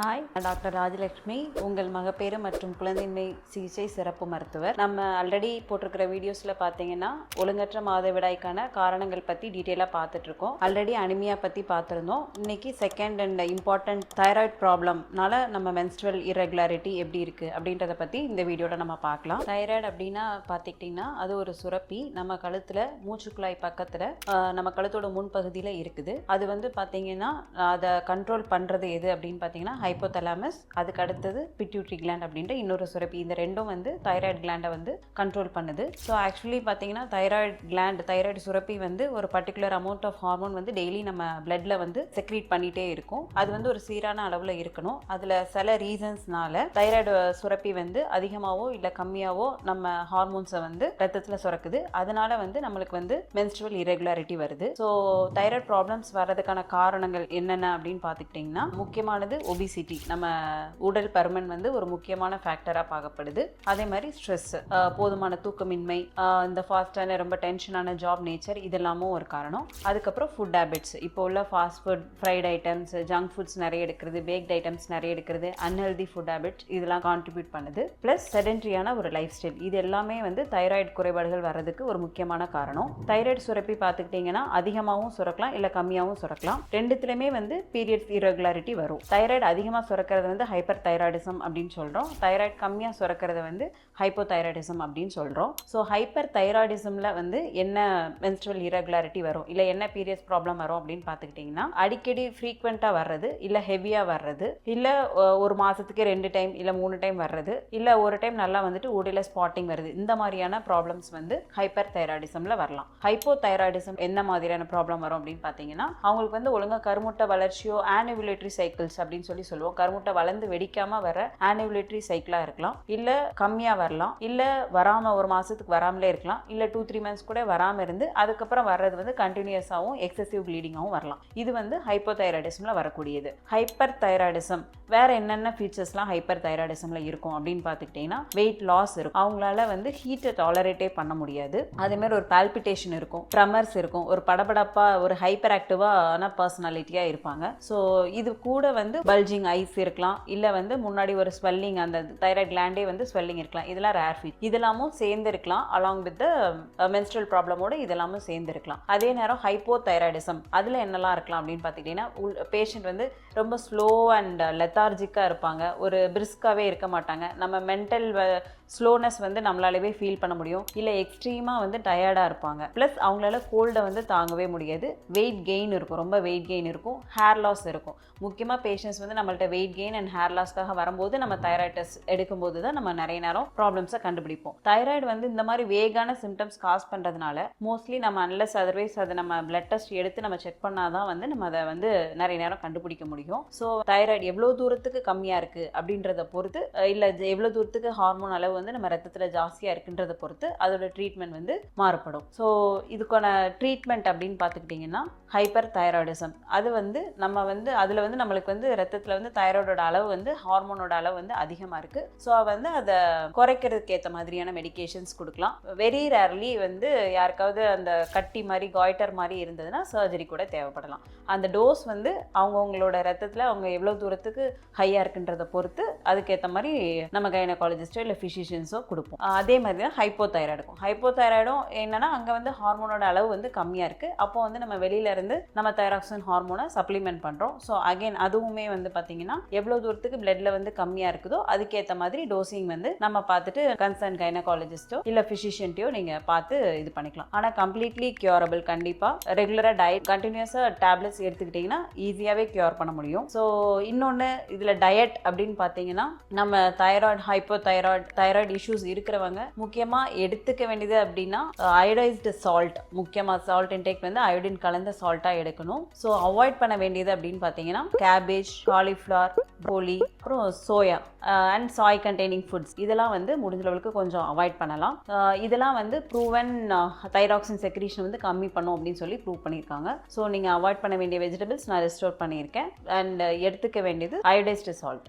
Hi நான் doctor Rajalakshmi உங்கள் மகப்பேறு மற்றும் குழந்தைமை சிகிச்சை சிறப்பு மருத்துவர். நம்ம ஆல்ரெடி போட்டிருக்கிற வீடியோஸில் பார்த்தீங்கன்னா ஒழுங்கற்ற மாதவிடாய்க்கான காரணங்கள் பற்றி டீட்டெயிலாக பார்த்துட்ருக்கோம் ஆல்ரெடி அனிமியா பற்றி பார்த்துருந்தோம். இன்னைக்கு செகண்ட் அண்ட் இம்பார்ட்டன்ட் தைராய்டு ப்ராப்ளம்னால நம்ம மென்ஸ்ட்ரல் இரெகுலாரிட்டி எப்படி இருக்குது அப்படின்றத பற்றி இந்த வீடியோவில் நம்ம பார்க்கலாம். தைராய்டு அப்படின்னா பார்த்துக்கிட்டிங்கன்னா அது ஒரு சுரப்பி. நம்ம கழுத்தில் மூச்சுக்குழாய் பக்கத்தில் நம்ம கழுத்தோட முன்பகுதியில் இருக்குது. அது வந்து பார்த்தீங்கன்னா அதை கண்ட்ரோல் பண்ணுறது எது அப்படின்னு பார்த்தீங்கன்னா ஹைப்போதலாமஸ் அதுக்கு அடுத்தது பிட்யூட்ரி கிளாண்ட் அப்படின்ற இன்னொரு சுரப்பி. இந்த ரெண்டும் வந்து தைராய்டு கிளாண்டை வந்து கண்ட்ரோல் பண்ணுது. ஸோ ஆக்சுவலி பார்த்தீங்கன்னா தைராய்டு கிளாண்ட் தைராய்டு சுரப்பி வந்து ஒரு பர்டிகுலர் அமௌண்ட் ஆஃப் ஹார்மோன் வந்து டெய்லி நம்ம பிளட்ல வந்து செக்ரீட் பண்ணிகிட்டே இருக்கும். அது வந்து ஒரு சீரான அளவில் இருக்கணும். அதில் சில ரீசன்ஸ்னால தைராய்டு சுரப்பி வந்து அதிகமாகவோ இல்லை கம்மியாகவோ நம்ம ஹார்மோன்ஸை வந்து ரத்தத்தில் சுரக்குது. அதனால வந்து நம்மளுக்கு வந்து மென்ஸ்ட்ரல் இரெகுலாரிட்டி வருது. ஸோ தைராய்டு ப்ராப்ளம்ஸ் வர்றதுக்கான காரணங்கள் என்னென்ன அப்படின்னு பார்த்துக்கிட்டிங்கன்னா முக்கியமானது ஒபிசி ஒபிசிட்டி நம்ம உடல் பருமன் வந்து ஒரு முக்கியமான ஃபேக்டராக பார்க்கப்படுது. அதே மாதிரி ஸ்ட்ரெஸ் போதுமான தூக்கமின்மை இந்த ஃபாஸ்டான ரொம்ப டென்ஷனான ஜாப் நேச்சர் இதெல்லாமும் ஒரு காரணம். அதுக்கப்புறம் ஃபுட் ஹேபிட்ஸ் இப்போ உள்ள fast food fried items junk foods நிறைய எடுக்கிறது பேக்ட் ஐட்டம்ஸ் நிறைய எடுக்கிறது அன்ஹெல்தி ஃபுட் ஹேபிட்ஸ் இதெல்லாம் கான்ட்ரிபியூட் பண்ணுது. ப்ளஸ் செடென்ட்ரியான ஒரு லைஃப் ஸ்டைல் இது எல்லாமே வந்து தைராய்டு குறைபாடுகள் வர்றதுக்கு ஒரு முக்கியமான காரணம். தைராய்டு சுரப்பி பார்த்துக்கிட்டிங்கன்னா அதிகமாகவும் சுரக்கலாம் இல்லை கம்மியாகவும் சுரக்கலாம். ரெண்டுத்துலையுமே வந்து பீரியட்ஸ் irregularity வரும். தைராய்டு அதிகமாக சுரக்கிறது வந்து ஹைப்பர் தைராய்டிசம் அப்படின்னு சொல்கிறோம் தைராய்டு கம்மியாக சுரக்கிறது வந்து ஹைப்போதைராய்டிசம் அப்படின்னு சொல்கிறோம் ஸோ ஹைப்பர் தைராய்டிசமில் வந்து என்ன மென்ஸ்ட்ரல் இரகுலாரிட்டி வரும்? இல்லை என்ன பீரியட்ஸ் ப்ராப்ளம் வரும் அப்படின்னு பார்த்துக்கிட்டிங்கன்னா அடிக்கடி ஃப்ரீக்வெண்ட்டாக வர்றது இல்லை ஹெவியாக வர்றது இல்லை ஒரு மாதத்துக்கு ரெண்டு டைம் இல்லை மூணு டைம் வர்றது இல்லை ஒரு டைம் நல்லா வந்துட்டு உடலில் ஸ்பாட்டிங் வருது. இந்த மாதிரியான ப்ராப்ளம்ஸ் வந்து ஹைப்பர் தைராய்டிசமில் வரலாம். ஹைப்போ தைராய்டிசம் என்ன மாதிரியான ப்ராப்ளம் வரும் அப்படின்னு பார்த்தீங்கன்னா அவங்களுக்கு வந்து ஒழுங்காக கருமுட்டை வளர்ச்சியோ ஆனிவுலேட்டரி சைக்கிள்ஸ் அப்படின்னு சொல்லி சொல்லுவோம். கருமுட்டை வளர்ந்து வெடிக்காமல் வர ஆனிவுலேட்டரி சைக்கிளாக இருக்கலாம். இல்லை கம்மியாக வரலாம். இல்லை வராமல் ஒரு மாதத்துக்கு வராமலே இருக்கலாம். இல்லை டூ த்ரீ மந்த்ஸ் கூட வராமல் இருந்து அதுக்கப்புறம் வர்றது வந்து கண்டினியூஸாகவும் எக்ஸசிவ் ப்ளீடிங்காகவும் வரலாம். இது வந்து ஹைப்போதைராய்டிசமில் வரக்கூடியது. ஹைப்பர் தைராய்டிசம் வேறு என்னென்ன ஃபீச்சர்ஸ்லாம் ஹைப்பர் தைராய்டிசமில் இருக்கும் அப்படின்னு பார்த்துக்கிட்டிங்கன்னா வெயிட் லாஸ் இருக்கும். அவங்களால வந்து ஹீட்டை டாலரேட்டே பண்ண முடியாது. அதேமாதிரி ஒரு பால்பிட்டேஷன் இருக்கும். ட்ரமர்ஸ் இருக்கும். ஒரு படபடப்பாக ஒரு ஹைப்பர் ஆக்டிவான பர்சனாலிட்டியாக இருப்பாங்க. ஸோ இது கூட வந்து பல்ஜிங் ஐஸ் இருக்கலாம். இல்லை வந்து முன்னாடி ஒரு ஸ்வெல்லிங் அந்த தைராய்டு கிளாண்டே வந்து ஸ்வெல்லிங் இருக்கலாம். இதெல்லாம் ரேர் ஃபீட் இதெல்லாமும் சேர்ந்து இருக்கலாம் அலாங் வித் மென்ஸ்ட்ரல் ப்ராப்ளமோட இதெல்லாமும் சேர்ந்து இருக்கலாம் அதே நேரம் ஹைப்போ தைராய்டிசம் அதில் என்னெல்லாம் இருக்கலாம் அப்படின்னு பார்த்துக்கிட்டிங்கன்னா பேஷண்ட் வந்து ரொம்ப ஸ்லோ அண்ட் லெத்தார்ஜிக்காக இருப்பாங்க. ஒரு பிரிஸ்காகவே இருக்க மாட்டாங்க. நம்ம மென்டல் ஸ்லோனஸ் வந்து நம்மளாலவே ஃபீல் பண்ண முடியும். இல்லை எக்ஸ்ட்ரீமாக வந்து டயர்டாக இருப்பாங்க. ப்ளஸ் அவங்களால கோல்டை வந்து தாங்கவே முடியாது. வெயிட் கெயின் இருக்கும். ரொம்ப வெயிட் கெயின் இருக்கும். ஹேர் லாஸ் இருக்கும். முக்கியமாக பேஷண்ட்ஸ் வந்து நம்ம நம்மள்ட்ட வெயிட் கெயின் அண்ட் ஹேர் லாஸ்க்காக வரும்போது நம்ம தைராய்டு டெஸ்ட் எடுக்கும்போது தான் நம்ம நிறைய நேரம் ப்ராப்ளம்ஸை கண்டுபிடிப்போம். தைராய்டு வந்து இந்த மாதிரி வேகான சிம்டம்ஸ் காஸ் பண்ணுறதுனால மோஸ்ட்லி நம்ம அன்லஸ் அதர்வைஸ் அதை நம்ம பிளட் டெஸ்ட் எடுத்து நம்ம செக் பண்ணாதான் வந்து நம்ம அதை வந்து நிறைய நேரம் கண்டுபிடிக்க முடியும். ஸோ தைராய்டு எவ்வளோ தூரத்துக்கு கம்மியாக இருக்குது அப்படின்றத பொறுத்து இல்லை எவ்வளோ தூரத்துக்கு ஹார்மோன் அளவு வந்து நம்ம ரத்தத்தில் ஜாஸ்தியாக இருக்குன்றத பொறுத்து அதோட ட்ரீட்மெண்ட் வந்து மாறுபடும். ஸோ இதுக்கான ட்ரீட்மெண்ட் அப்படின்னு பார்த்துக்கிட்டிங்கன்னா ஹைப்பர் தைராய்டிசம் அது வந்து நம்ம வந்து அதில் வந்து நம்மளுக்கு வந்து ரத்தத்தில் வந்து தைராய்டோட அளவு வந்து ஹார்மோனோட அளவு வந்து அதிகமாக இருக்குது ஸோ வந்து அதை குறைக்கிறதுக்கு ஏற்ற மாதிரியான மெடிகேஷன்ஸ் கொடுக்கலாம். வெரி ரேர்லி வந்து யாருக்காவது அந்த கட்டி மாதிரி காய்டர் மாதிரி இருந்ததுன்னா சர்ஜரி கூட தேவைப்படலாம். அந்த டோஸ் வந்து அவங்கவுங்களோட ரத்தத்தில் அவங்க எவ்வளோ தூரத்துக்கு ஹையாக இருக்குன்றதை பொறுத்து அதுக்கேற்ற மாதிரி நம்ம கைனகாலஜிஸ்டோ இல்லை ஃபிசிஷியன்ஸோ கொடுப்போம். அதே மாதிரி தான் ஹைப்போ தைராய்டுக்கும் ஹைப்போ தைராய்டும் என்னென்னா அங்கே வந்து ஹார்மோனோட அளவு வந்து கம்மியாக இருக்குது அப்போ வந்து நம்ம வெளியில இருந்து நம்ம தைராக்சின் ஹார்மோனை சப்ளிமெண்ட் பண்ணுறோம் ஸோ அகைன் அதுவுமே வந்து பார்த்திங்கன்னா எவ்வளோ தூரத்துக்கு பிளட்ல வந்து கம்மியாக இருக்குதோ அதுக்கேற்ற மாதிரி டோசிங் வந்து நம்ம பார்த்துட்டு கன்சர்ன் கைனகாலஜிஸ்டோ இல்லை ஃபிசிஷியன்ட்டையோ நீங்கள் பார்த்து இது பண்ணிக்கலாம். ஆனால் கம்ப்ளீட்லி கியூரபிள் கண்டிப்பாக ரெகுலராக டயட் கண்டினியூஸாக டேப்லெட்ஸ் எடுத்துக்கிட்டிங்கன்னா ஈஸியாகவே கியூர் பண்ண முடியும். ஸோ இன்னொன்று இதில் டயட் அப்படின்னு பார்த்தீங்கன்னா நம்ம thyroid hypothyroid thyroid issues இருக்கிறவங்க முக்கியமாக எடுத்துக்க வேண்டியது அப்படின்னா அயோடைஸ்டு சால்ட் முக்கியமாக சால்ட் இன்டேக் வந்து அயோடின் கலந்த சால்ட்டாக எடுக்கணும். ஸோ அவாய்ட் பண்ண வேண்டியது அப்படின்னு பார்த்தீங்கன்னா கேபேஜ் காலிஃப்ளவர் போலி அப்புறம் soya and soy containing foods இதெல்லாம் வந்து முடிஞ்ச அளவுக்கு கொஞ்சம் அவாய்ட் பண்ணலாம். Uh, இதெல்லாம் வந்து ப்ரூவன் தைராக்சின் செக்ரீஷன் வந்து கம்மி பண்ணும் அப்படின்னு சொல்லி ப்ரூவ் பண்ணியிருக்காங்க. ஸோ நீங்கள் அவாய்ட் பண்ண வேண்டிய வெஜிடபிள்ஸ் நான் ரெஸ்டோர் பண்ணியிருக்கேன். அண்ட் uh, எடுத்துக்க வேண்டியது அயோடைஸ்டு சால்ட்